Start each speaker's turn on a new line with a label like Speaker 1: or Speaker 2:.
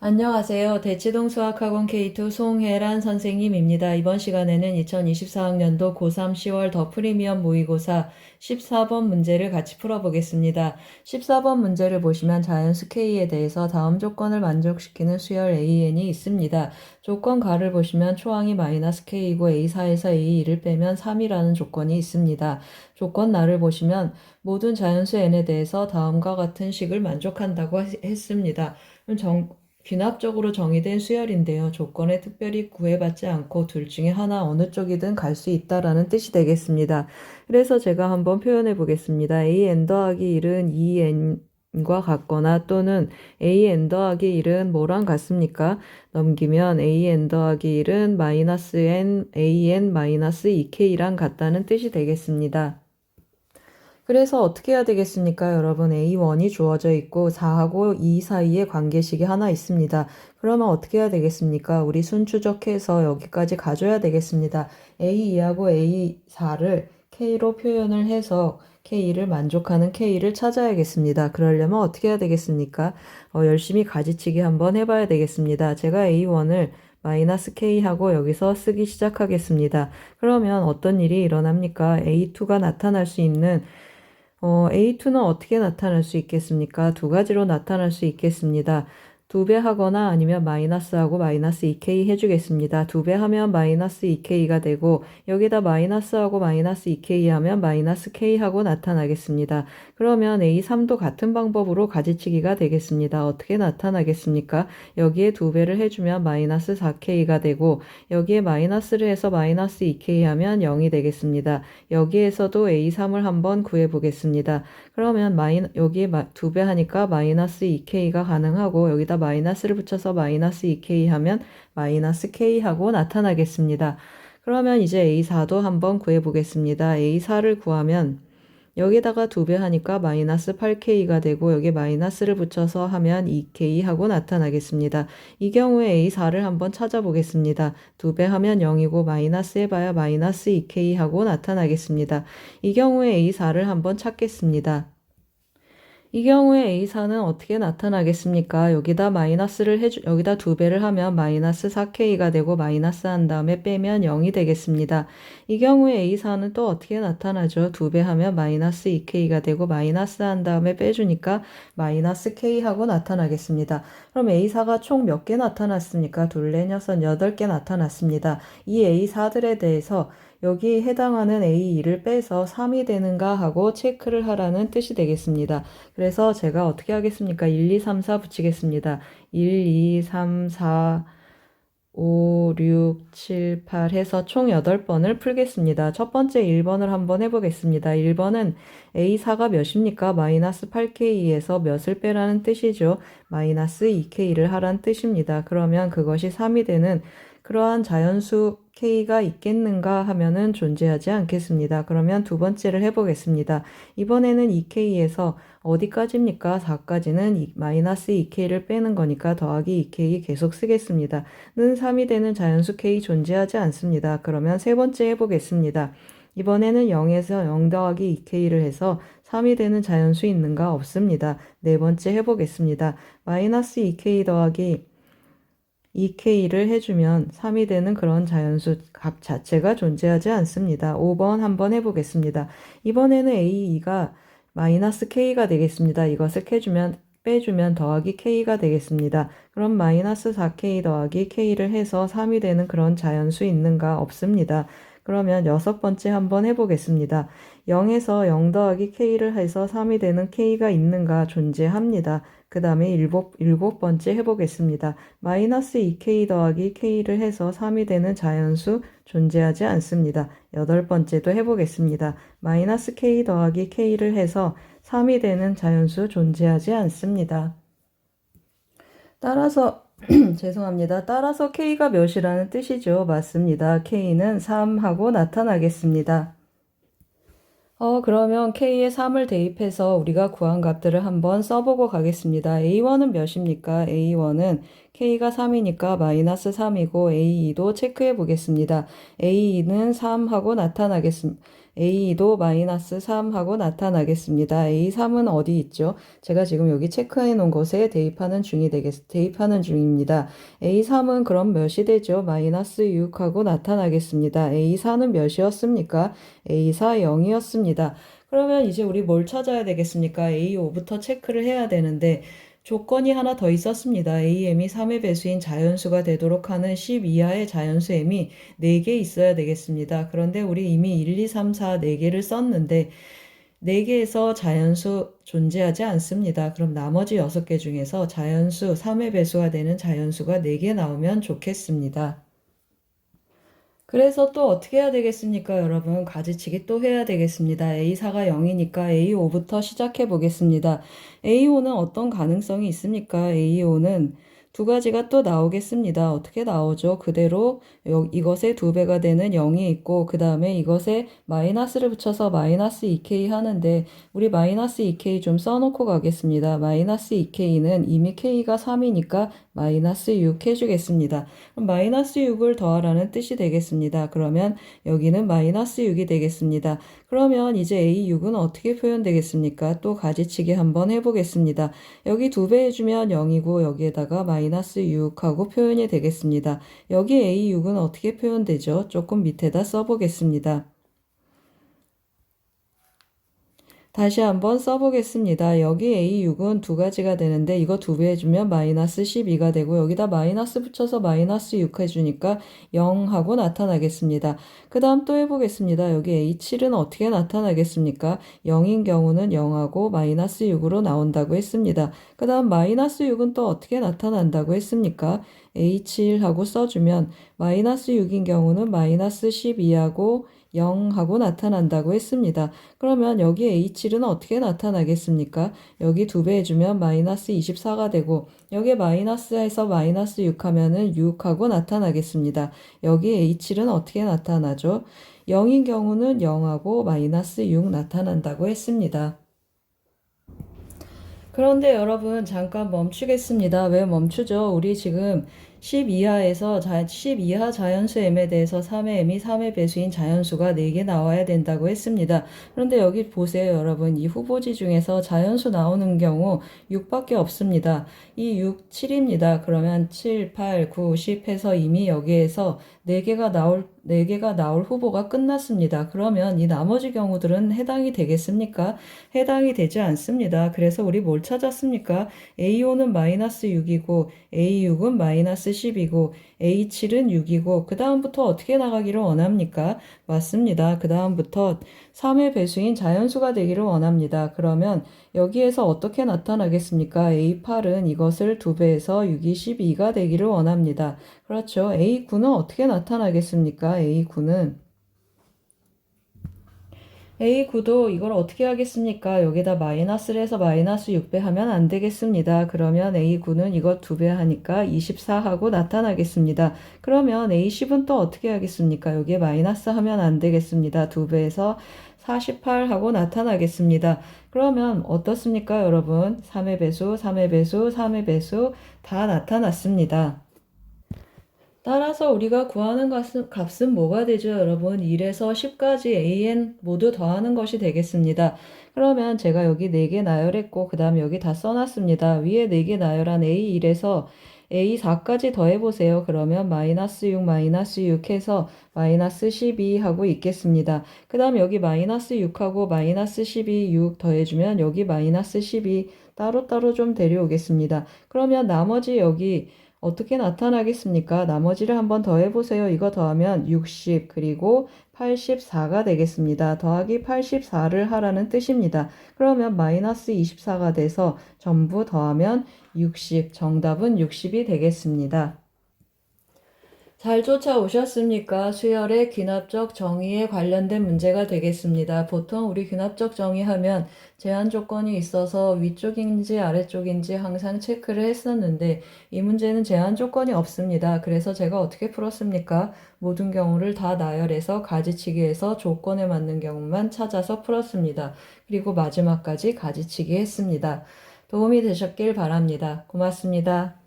Speaker 1: 안녕하세요. 대치동 수학학원 K2 송혜란 선생님입니다. 이번 시간에는 2024학년도 고3 10월 더 프리미엄 모의고사 14번 문제를 같이 풀어보겠습니다. 14번 문제를 보시면 자연수 K에 대해서 다음 조건을 만족시키는 수열 AN이 있습니다. 조건 가를 보시면 초항이 마이너스 K이고 A4에서 A2를 빼면 3이라는 조건이 있습니다. 조건 나를 보시면 모든 자연수 N에 대해서 다음과 같은 식을 만족한다고 했습니다. 그럼 정, 귀납적으로 정의된 수열인데요. 조건에 특별히 구애받지 않고 둘 중에 하나 어느 쪽이든 갈 수 있다라는 뜻이 되겠습니다. 그래서 제가 한번 표현해 보겠습니다. an 더하기 1은 2n과 같거나 또는 an 더하기 1은 뭐랑 같습니까? 넘기면 an 더하기 1은 마이너스 n, an 마이너스 2k랑 같다는 뜻이 되겠습니다. 그래서 어떻게 해야 되겠습니까? 여러분 A1이 주어져 있고 4하고 2 사이에 관계식이 하나 있습니다. 그러면 어떻게 해야 되겠습니까? 우리 순 추적해서 여기까지 가져야 되겠습니다. A2하고 A4를 K로 표현을 해서 K를 만족하는 K를 찾아야겠습니다. 그러려면 어떻게 해야 되겠습니까? 어, 열심히 가지치기 한번 해봐야 되겠습니다. 제가 A1을 마이너스 K하고 여기서 쓰기 시작하겠습니다. 그러면 어떤 일이 일어납니까? A2가 나타날 수 있는 어, A2는 어떻게 나타날 수 있겠습니까? 두 가지로 나타날 수 있겠습니다. 두 배 하거나 아니면 마이너스하고 마이너스 2K 해주겠습니다. 두 배 하면 마이너스 2K가 되고 여기다 마이너스하고 마이너스 2K 하면 마이너스 K하고 나타나겠습니다. 그러면 A3도 같은 방법으로 가지치기가 되겠습니다. 어떻게 나타나겠습니까? 여기에 두 배를 해주면 마이너스 4K가 되고 여기에 마이너스를 해서 마이너스 2K 하면 0이 되겠습니다. 여기에서도 A3을 한번 구해보겠습니다. 그러면 마이, 여기에 두 배 하니까 마이너스 2K가 가능하고 여기다 마이너스를 붙여서 마이너스 2K 하면 마이너스 K하고 나타나겠습니다. 그러면 이제 A4도 한번 구해보겠습니다. A4를 구하면 여기다가 두 배 하니까 마이너스 8K가 되고 여기 마이너스를 붙여서 하면 2K 하고 나타나겠습니다. 이 경우에 A4를 한번 찾아보겠습니다. 두 배 하면 0이고 마이너스 해봐야 마이너스 2K 하고 나타나겠습니다. 이 경우에 A4를 한번 찾겠습니다. 이 경우에 A4는 어떻게 나타나겠습니까? 여기다 마이너스를 해주, 여기다 두 배를 하면 마이너스 4K가 되고 마이너스 한 다음에 빼면 0이 되겠습니다. 이 경우에 A4는 또 어떻게 나타나죠? 두 배 하면 마이너스 2K가 되고 마이너스 한 다음에 빼주니까 마이너스 K하고 나타나겠습니다. 그럼 A4가 총 몇 개 나타났습니까? 둘, 넷, 여섯, 여덟 개 나타났습니다. 이 A4들에 대해서 여기 해당하는 A2를 빼서 3이 되는가 하고 체크를 하라는 뜻이 되겠습니다. 그래서 제가 어떻게 하겠습니까? 1, 2, 3, 4 붙이겠습니다. 1, 2, 3, 4, 5, 6, 7, 8 해서 총 8번을 풀겠습니다. 첫 번째 1번을 한번 해보겠습니다. 1번은 A4가 몇입니까? 마이너스 8K에서 몇을 빼라는 뜻이죠. 마이너스 2K를 하란 뜻입니다. 그러면 그것이 3이 되는 그러한 자연수 K가 있겠는가 하면은 존재하지 않겠습니다. 그러면 두 번째를 해보겠습니다. 이번에는 2K에서 어디까지입니까? 4까지는 마이너스 2K를 빼는 거니까 더하기 2K 계속 쓰겠습니다. 는 3이 되는 자연수 K 존재하지 않습니다. 그러면 세 번째 해보겠습니다. 이번에는 0에서 0 더하기 2K를 해서 3이 되는 자연수 있는가 없습니다. 네 번째 해보겠습니다. 마이너스 2K 더하기 2K를 해주면 3이 되는 그런 자연수 값 자체가 존재하지 않습니다. 5번 한번 해보겠습니다. 이번에는 A2가 마이너스 K가 되겠습니다. 이것을 해주면 빼주면 더하기 K가 되겠습니다. 그럼 마이너스 4K 더하기 K를 해서 3이 되는 그런 자연수 있는가 없습니다. 그러면 여섯 번째 한번 해보겠습니다. 0에서 0 더하기 K를 해서 3이 되는 K가 있는가 존재합니다. 그 다음에 일곱, 일곱 번째 해보겠습니다. 마이너스 2K 더하기 K를 해서 3이 되는 자연수 존재하지 않습니다. 여덟 번째도 해보겠습니다. 마이너스 K 더하기 K를 해서 3이 되는 자연수 존재하지 않습니다. 따라서 죄송합니다. 따라서 K가 몇이라는 뜻이죠. 맞습니다. K는 3하고 나타나겠습니다. 어, 그러면 K에 3을 대입해서 우리가 구한 값들을 한번 써보고 가겠습니다. A1은 몇입니까? A1은 K가 3이니까 마이너스 3이고 A2도 체크해 보겠습니다. A2는 3하고 나타나겠습니다. A2도 마이너스 3하고 나타나겠습니다. A3은 어디 있죠? 제가 지금 여기 체크해 놓은 곳에 대입하는 중이 되겠, 대입하는 중입니다. A3은 그럼 몇이 되죠? 마이너스 6하고 나타나겠습니다. A4는 몇이었습니까? A4 0이었습니다. 그러면 이제 우리 뭘 찾아야 되겠습니까? A5부터 체크를 해야 되는데 조건이 하나 더 있었습니다. AM이 3의 배수인 자연수가 되도록 하는 10 이하의 자연수 M이 4개 있어야 되겠습니다. 그런데 우리 이미 1, 2, 3, 4, 4개를 썼는데 4개에서 자연수 존재하지 않습니다. 그럼 나머지 6개 중에서 자연수 3의 배수가 되는 자연수가 4개 나오면 좋겠습니다. 그래서 또 어떻게 해야 되겠습니까, 여러분? 가지치기 또 해야 되겠습니다. A4가 0이니까 A5부터 시작해 보겠습니다. A5는 어떤 가능성이 있습니까? A5는 두 가지가 또 나오겠습니다. 어떻게 나오죠? 그대로 여- 이것의 두 배가 되는 0이 있고 그 다음에 이것에 마이너스를 붙여서 마이너스 2k 하는데 우리 마이너스 2k 좀 써놓고 가겠습니다. 마이너스 2k는 이미 k가 3이니까 마이너스 6 해주겠습니다. 마이너스 6을 더하라는 뜻이 되겠습니다. 그러면 여기는 마이너스 6이 되겠습니다. 그러면 이제 A6은 어떻게 표현되겠습니까? 또 가지치기 한번 해보겠습니다. 여기 두 배 해주면 0이고 여기에다가 마이너스 6하고 표현이 되겠습니다. 여기 A6은 어떻게 표현되죠? 조금 밑에다 써보겠습니다. 다시 한번 써보겠습니다. 여기 A6은 두 가지가 되는데 이거 두 배 해주면 마이너스 12가 되고 여기다 마이너스 붙여서 마이너스 6 해주니까 0하고 나타나겠습니다. 그 다음 또 해보겠습니다. 여기 A7은 어떻게 나타나겠습니까? 0인 경우는 0하고 마이너스 6으로 나온다고 했습니다. 그 다음 마이너스 6은 또 어떻게 나타난다고 했습니까? A7하고 써주면 마이너스 6인 경우는 마이너스 12하고 0 하고 나타난다고 했습니다. 그러면 여기 A7은 어떻게 나타나겠습니까? 여기 두 배 해주면 마이너스 24가 되고 여기 마이너스에서 마이너스 6 하면은 6 하고 나타나겠습니다. 여기 A7은 어떻게 나타나죠? 0인 경우는 0하고 마이너스 6 나타난다고 했습니다. 그런데 여러분 잠깐 멈추겠습니다. 왜 멈추죠? 우리 지금 10 이하에서 자, 10 이하 자연수 m에 대해서 3의 m이 3의 배수인 자연수가 4개 나와야 된다고 했습니다. 그런데 여기 보세요, 여러분. 이 후보지 중에서 자연수 나오는 경우 6밖에 없습니다. 이 6, 7입니다. 그러면 7, 8, 9, 10 해서 이미 여기에서 4개가 나올 4개가 나올 후보가 끝났습니다. 그러면 이 나머지 경우들은 해당이 되겠습니까? 해당이 되지 않습니다. 그래서 우리 뭘 찾았습니까? A5는 마이너스 6이고 A6은 마이너스 10이고 A7은 6이고 그 다음부터 어떻게 나가기를 원합니까? 맞습니다. 그 다음부터 3의 배수인 자연수가 되기를 원합니다. 그러면 여기에서 어떻게 나타나겠습니까? A8은 이것을 2배에서 6이 12가 되기를 원합니다. 그렇죠. A9는 어떻게 나타나겠습니까? A9는 A9도 이걸 어떻게 하겠습니까? 여기다 마이너스를 해서 마이너스 6배 하면 안 되겠습니다. 그러면 A9는 이거 2배 하니까 24하고 나타나겠습니다. 그러면 A10은 또 어떻게 하겠습니까? 여기에 마이너스 하면 안 되겠습니다. 2배에서 48하고 나타나겠습니다. 그러면 어떻습니까, 여러분? 3의 배수, 3의 배수, 3의 배수 다 나타났습니다. 따라서 우리가 구하는 값은, 값은 뭐가 되죠, 여러분? 1에서 10까지 an 모두 더하는 것이 되겠습니다. 그러면 제가 여기 4개 나열했고, 그 다음 여기 다 써놨습니다. 위에 4개 나열한 a1에서 a4까지 더해보세요. 그러면 마이너스 6, 마이너스 6 해서 마이너스 12 하고 있겠습니다. 그 다음 여기 마이너스 6하고 마이너스 12, 6 더해주면 여기 마이너스 12 따로따로 좀 데려오겠습니다. 그러면 나머지 여기 어떻게 나타나겠습니까? 나머지를 한번 더해보세요. 이거 더하면 60 그리고 84가 되겠습니다. 더하기 84를 하라는 뜻입니다. 그러면 마이너스 24가 돼서 전부 더하면 60 정답은 60이 되겠습니다. 잘 쫓아오셨습니까? 수열의 귀납적 정의에 관련된 문제가 되겠습니다. 보통 우리 귀납적 정의하면 제한 조건이 있어서 위쪽인지 아래쪽인지 항상 체크를 했었는데 이 문제는 제한 조건이 없습니다. 그래서 제가 어떻게 풀었습니까? 모든 경우를 다 나열해서 가지치기해서 조건에 맞는 경우만 찾아서 풀었습니다. 그리고 마지막까지 가지치기 했습니다. 도움이 되셨길 바랍니다. 고맙습니다.